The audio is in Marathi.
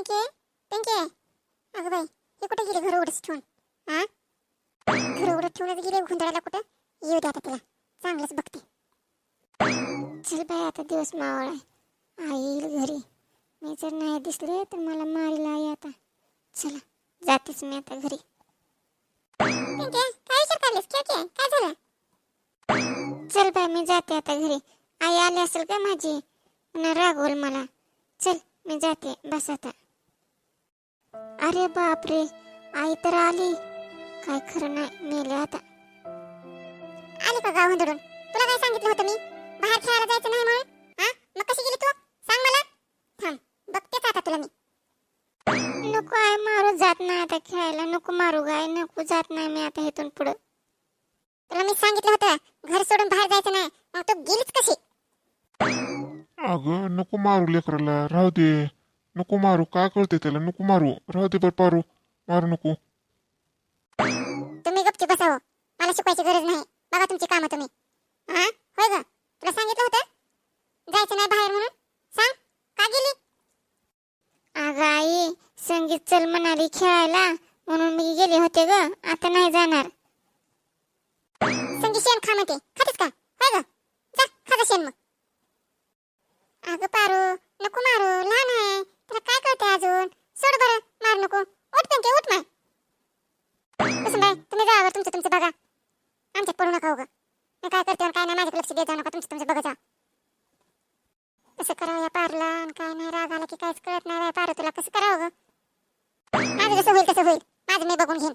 पिंके? पिंके? अगं बाई हे कुठे गेले? घर उघडच ठेवून. हा घर उघडत ठेवूनच गेले गुंधळाला कुठं? येऊ दे आता तिला. चांगलंच बघते. चल बाई आता दिवस मावळ आहे. आई येईल घरी. मी जर नाही दिसले तर मला मारील आई आता. चला जातेच मी आता घरी. पिंके काय विचार करलीस? क्या क्या काय झालं? चल बाई मी जाते आता घरी. आई आली असेल का माझी? पुन्हा रागवल मला. चल मी जाते. बस आता. अरे बापरे आई तर आली. काय खरं नाही मेले आता. आली का गाव धरून तुला काय सांगितलं होतं मी? बाहेर खेळायला जायचं नाही म्हणून? हा? मग कशी गेली तू? सांग मला. थांब बघतेच आता तुला मी. नको आहे मारू जात नाही आता खेळायला. नको मारू गाय नको जात नाही मी आता इथून पुढं. तुला मी सांगितलं होतं घर सोडून बाहेर जायचं नाही. मग तू गेलीच कशी? अगं नको मारू लेकराला. राहू दे. नको मारू काय कळते त्याला नको मारू राहू दे बरं पारू मारू नको तुम्ही गपची बसावं. मला शिकवायची गरज नाही. बघा तुमची कामं तुम्ही. हा होय ग. तुला सांगितलं होतं? जायचं नाही बाहेर म्हणून? सांग. का गेली? अगं आई संगीत चल म्हणाली खेळायला. म्हणून मी गेले होते ग. आता नाही जाणार. संगीत शेण खा म्हणते. खातेस का? होय ग. जा खाजा शेण मग. तुमचं बघा. आमच्यात पडू नका उगा. मी काय करते काय नाही माझ्या लक्ष देत जाऊ नका. तुमचं तुमचं बघा जा. कसं करावं या पारला आणि काय नाही राग आला की काहीच कळत नाही. पार तुला कसं करावं ग माझं जसं होईल तसं होईल. माझं मी बघून घेईन.